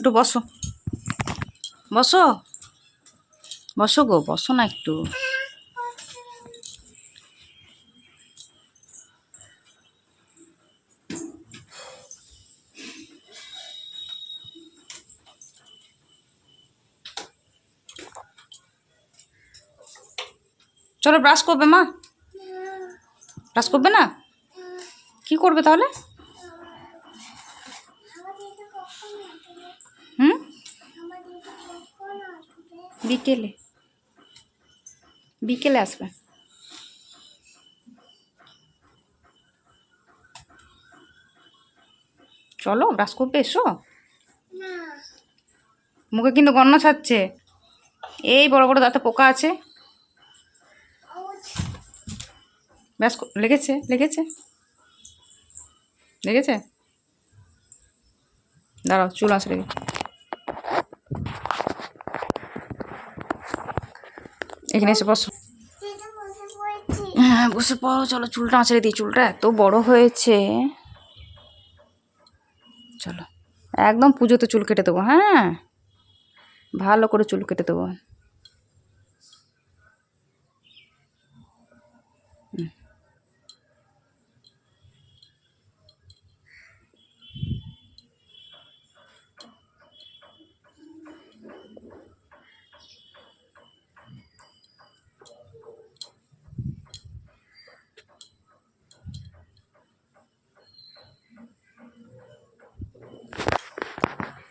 একটু বসো। বসো। বসো গো, বসো না একটু। চলো ব্রাশ করবে মা? ব্রাশ করবে না? কি করবে তাহলে? বিকেলে। বিকেলে আসবে। চলো ব্রাশ করবে এসো। মুখে কিন্তু গন্ধ ছাড়ছে। এই বড় বড় দাঁতে পোকা আছে। ব্যাস, লেগেছে লেগেছে। লেগেছে? দাঁড়াও, চুল আসে এখানে এসে বসো। হ্যাঁ বসে পড়ো, চলো চুলটা আঁচড়ে দিই। চুলটা এত বড় হয়েছে। চলো। একদম পুজোতে চুল কেটে দেবো হ্যাঁ? ভালো করে চুল কেটে দেবো।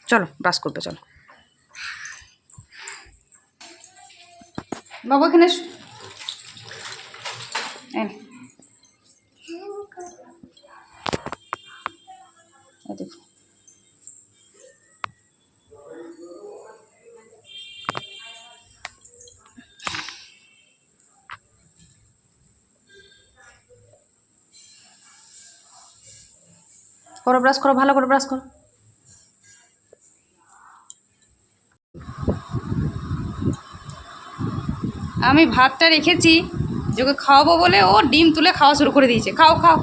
চলো ব্রাশ করবে চলো। বাবু এখানে। করো ব্রাশ করো ভালো করে ব্রাশ করো। আমি ভাতটা রেখেছি যে ওকে খাওয়াবো বলে ও ডিম তুলে খাওয়া শুরু করে দিয়েছে। খাও খাও।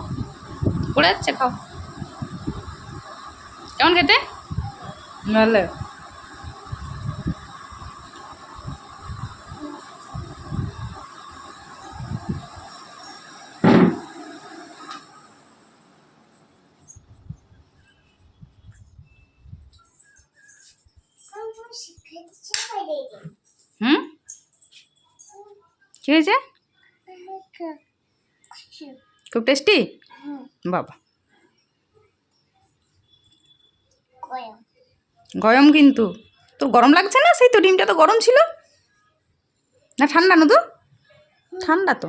পড়ে যাচ্ছে, খাও। কেমন খেতে? ভালো হুম কী হয়েছে? খুব টেস্টি বাবা। গরম। কিন্তু। তোর গরম লাগছে না? সেই তো ডিমটা তো গরম ছিল। না ঠান্ডা না তো? ঠান্ডা তো।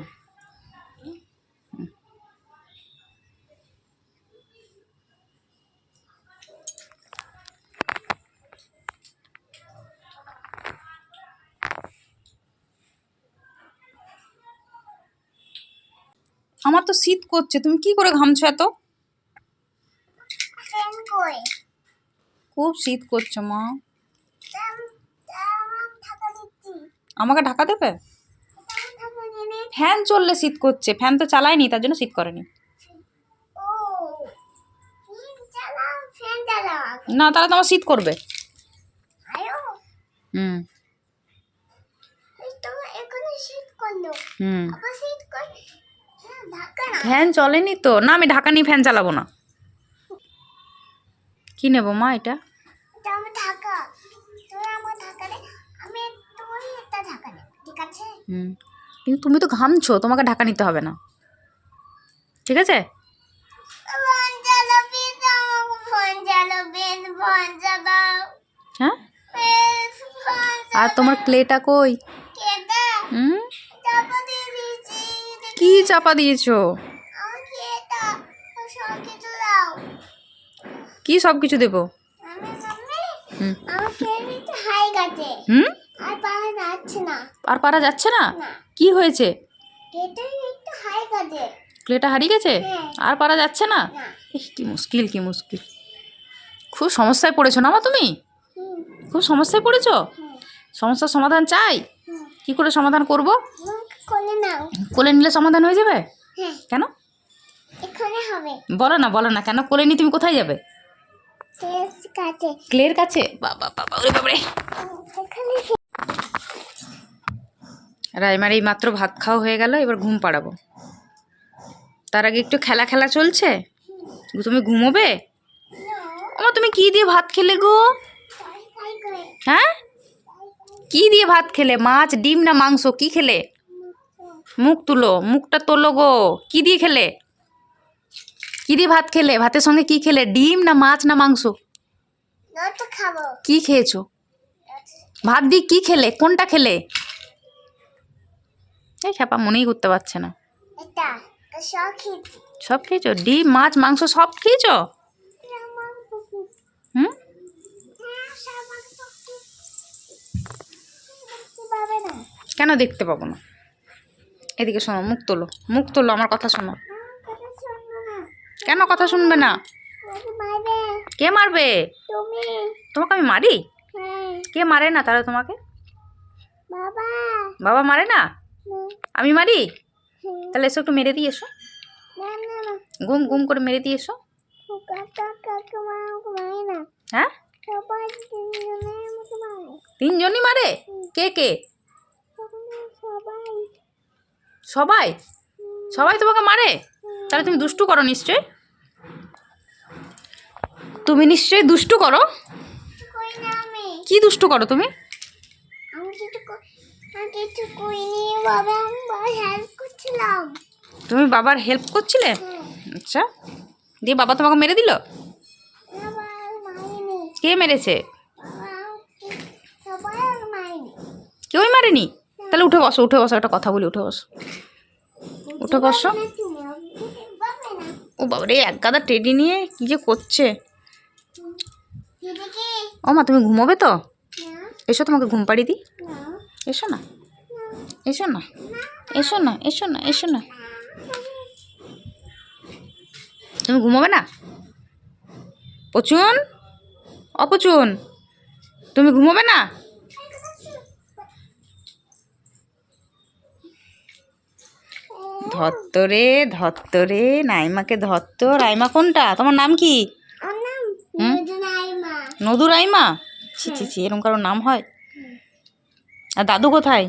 আমার তো শীত করছে তুমি কি করে ঘামছো এত? খুব শীত করছ মা। আমাকে ঢাকা দেবে? ফ্যান চললে শীত করছে ফ্যান তো চালায়নি তার জন্য শীত করেনি। না তাহলে তো আমার শীত করবে। হুম। হুম। ফ্যান চলেনি তো। না আমি ঢাকা নিয়ে ফ্যান চালাবো না। কি নেব মা এটা? হুম। কিন্তু তুমি তো ঘামছো তোমাকে ঢাকা নিতে হবে না। ঠিক আছে? হ্যাঁ? আর তোমার ক্লেটা কই? হুম? কি চাপা দিয়েছ? কি সব কিছু দেবো? হুম। হুম? আর পারা যাচ্ছে না। কি হয়েছে? ক্লেটা হারিয়ে গেছে? হ্যাঁ। আর পারা যাচ্ছে না? কি মুশকিল কি মুশকিল। খুব সমস্যায় পড়েছো না মা তুমি? খুব সমস্যায় পড়েছো? সমস্যার সমাধান চাই? কি করে সমাধান করব? কোলে নিলে সমাধান হয়ে যাবে? হ্যাঁ। কেন? বলো না বলো না। কেন কোলে নিয়ে তুমি কোথায় যাবে? ক্লের কাছে বাবা বাবা ওরে বাবারে। এখানে রাইমার এই মাত্র ভাত খাওয়া হয়ে গেল এবার ঘুম পাড়াবো। তার আগে একটু খেলা খেলা চলছে? তুমি ঘুমোবে? আমার তুমি কি দিয়ে ভাত খেলে গো? হ্যাঁ? কি দিয়ে ভাত খেলে? মাছ ডিম না মাংস? কি খেলে? মুখ তুলো মুখটা তোলো গো। কি দিয়ে খেলে? কি দিয়ে ভাত খেলে? ভাতের সঙ্গে কি খেলে? ডিম না মাছ না মাংস? কি খেয়েছো? ভাত দিয়ে কি খেলে? কোনটা খেলে? এই খ্যাপা মনেই করতে পারছে না। সব খেয়েছি? ডিম মাছ মাংস সব খেয়েছো? হুম? কেন দেখতে পাবো না? এদিকে শোনো মুখ তোলো। মুখ তোলো আমার কথা শোনো আমার কথা শুনব না কেন কথা শুনবে না? কে মারবে? তুমি। তোমাকে আমি মারি? হ্যাঁ। কে মারে না তাহলে তোমাকে? বাবা। বাবা মারে না? আমি মারি? তাহলে এসো একটু মেরে দিয়ে এসো। গুম গুম করে মেরে দিয়ে এসো। হ্যাঁ? তিনজনই মারে? কে কে? সবাই। সবাই? সবাই তোমাকে মারে? তাহলে তুমি দুষ্টু করো নিশ্চয় তুমি নিশ্চয়ই দুষ্টু করো। কি দুষ্টু করো তুমি? তুমি বাবার হেল্প করছিলে? আচ্ছা। দিয়ে বাবা তোমাকে মেরে দিল? কে মেরেছে? কেউই মারেনি? তাহলে উঠে বসো উঠে বসো, একটা কথা বলি, উঠে বসো। উঠে বসো। ও বাবা রে এক গাদা টেডি নিয়ে কি যে করছে? ও মা তুমি ঘুমোবে তো? এসো তোমাকে ঘুম পাড়িয়ে দিই। এসো না। এসো না। এসো না এসো না এসো না। তুমি ঘুমোবে না? পচুন? অপচুন। তুমি ঘুমোবে না? ধত্তরে ধত্তরে নাইমাকে ধত্ত। রাইমা কোনটা? তোমার নাম কি? হুম? মজুনাইমা নদু রাইমা? ছি ছি ছি এরকম কারও নাম হয়? আর দাদু কোথায়?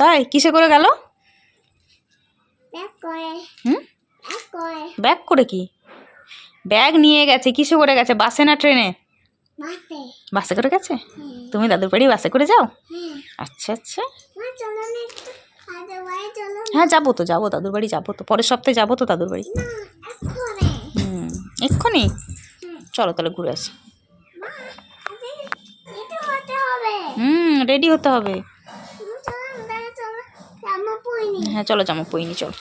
তাই? কিসে করে গেল? ব্যাগ করে। কি? ব্যাগ নিয়ে গেছে কিসে করে গেছে? বাসে না ট্রেনে? বাসে। করে গেছে? হ্যাঁ তুমি দাদুর বাড়ি বাসে করে যাও? হ্যাঁ আচ্ছা আচ্ছা। হ্যাঁ যাব তো যাব দাদুর বাড়ি যাব তো। পরের সপ্তাহে যাব তো দাদুর বাড়ি। এক্ষুনি? চলো তাহলে ঘুরে আসি। হুম রেডি হতে হবে। হ্যাঁ চলো জামা পইনি চলো।